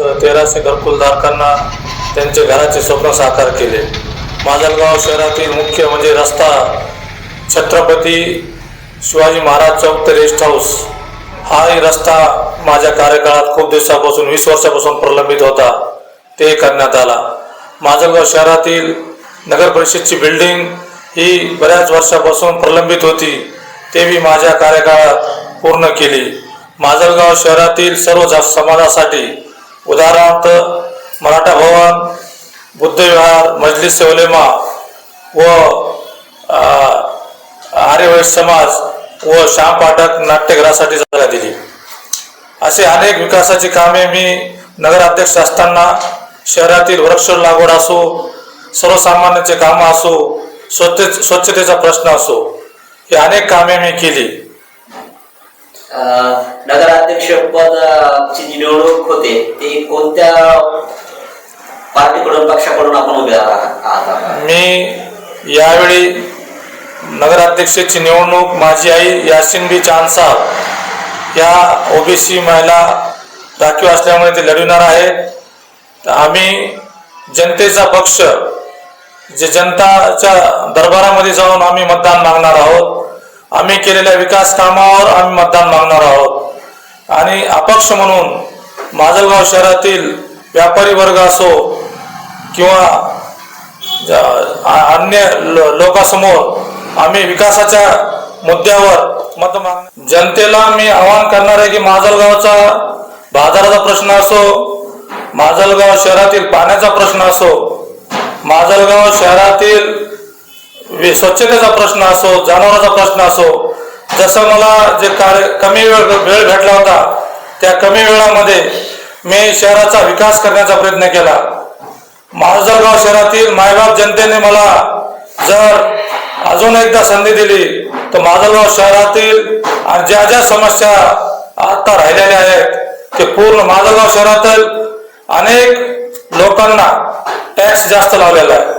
तेराशे घरकुलधारकांना त्यांचे घराचे स्वप्न साकार केले. माजलगाव शहरातील मुख्य म्हणजे रस्ता छत्रपती शिवाजी महाराज चौक ते रेस्ट हाऊस. हाही रस्ता माझ्या कार्यकाळात खूप दिवसापासून वीस वर्षापासून प्रलंबित होता. ते करण्यात आला. माजलगाव शहरातील नगर परिषदची बिल्डिंग ही बऱ्याच वर्षापासून प्रलंबित होती. ते मी माझ्या कार्यकाळात पूर्ण केली. माजलगाव शहरातील सर्व समाजासाठी उदाहरणार्थ मराठा भवन बुद्धविहार मजलिस सेवलेमा व अ, आर्यवैश्य समाज व श्याम पाठक नाट्यगृहासाठी जागा दिली. असे अनेक विकासाची कामे मी नगराध्यक्ष असताना शहरातील वृक्ष लागवड असो सर्वसामान्यांचे कामं असो स्वच्छ स्वच्छतेचा प्रश्न असो ही अनेक कामे मी केली. नगराध्यक्ष पदाची जी निवडणूक होते ती कोणत्या पार्टीकडून पक्षाकडून आपण उभे आहात? मी यावेळी नगराध्यक्षाची निवडणूक माझी आई यासिन बी चांद साहेब या ओबीसी महिला राखीव असल्यामुळे ते लढविणार आहेत तर आम्ही जनतेचा पक्ष जे जनताच्या दरबारामध्ये जाऊन आम्ही मतदान मागणार आहोत. आम्ही केलेल्या विकास कामावर आम्ही मतदान मागणार आहोत. आणि अपक्ष म्हणून माजलगाव शहरातील व्यापारी वर्ग असो किंवा ज- अन्य लोकांसमोर आम्ही विकासाच्या मुद्द्यावर मत माग जनतेला मी आवाहन करणार आहे की माजलगावचा बाजाराचा प्रश्न असो माजलगाव शहरातील पाण्याचा प्रश्न असो माजलगाव शहरातील स्वच्छतेचा प्रश्न असो जनावरांचा प्रश्न असो जसं मला जे कार्य कमी वेळ वेळ भेटला होता त्या कमी वेळामध्ये मी शहराचा विकास करण्याचा प्रयत्न केला. माजलगाव शहरातील मायबाप जनतेने मला जर अजून एकदा संधी दिली तर माजलगाव शहरातील आणि ज्या ज्या समस्या आता राहिलेल्या आहेत ते पूर्ण माजलगाव शहरातील अनेक लोकांना टॅक्स जास्त लावलेला आहे.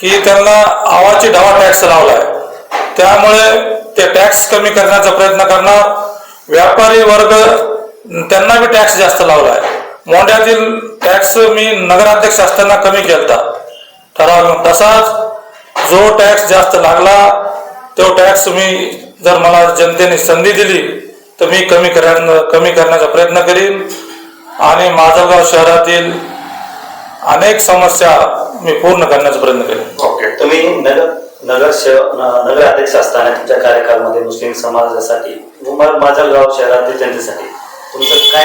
की त्यांना आवाची ढवा टॅक्स लावलाय. त्यामुळे ते टॅक्स कमी करण्याचा प्रयत्न करणार. व्यापारी वर्ग त्यांना बी टॅक्स जास्त लावलाय. मोंड्यातील टॅक्स मी नगराध्यक्ष असताना कमी केलता. ठराव तसाच जो टॅक्स जास्त लागला तो टॅक्स मी जर मला जनतेने संधी दिली तर मी कमी करण्या कमी करण्याचा प्रयत्न करीन. आणि माजलगाव शहरातील अनेक समस्या मी पूर्ण करण्याचा प्रयत्न करेन. ओके. तुम्ही नगर नगर शह- न- असताना तुमच्या कार्यकाळामध्ये मुस्लिम समाजासाठी व गाव शहरातील जनतेसाठी तुमचं काय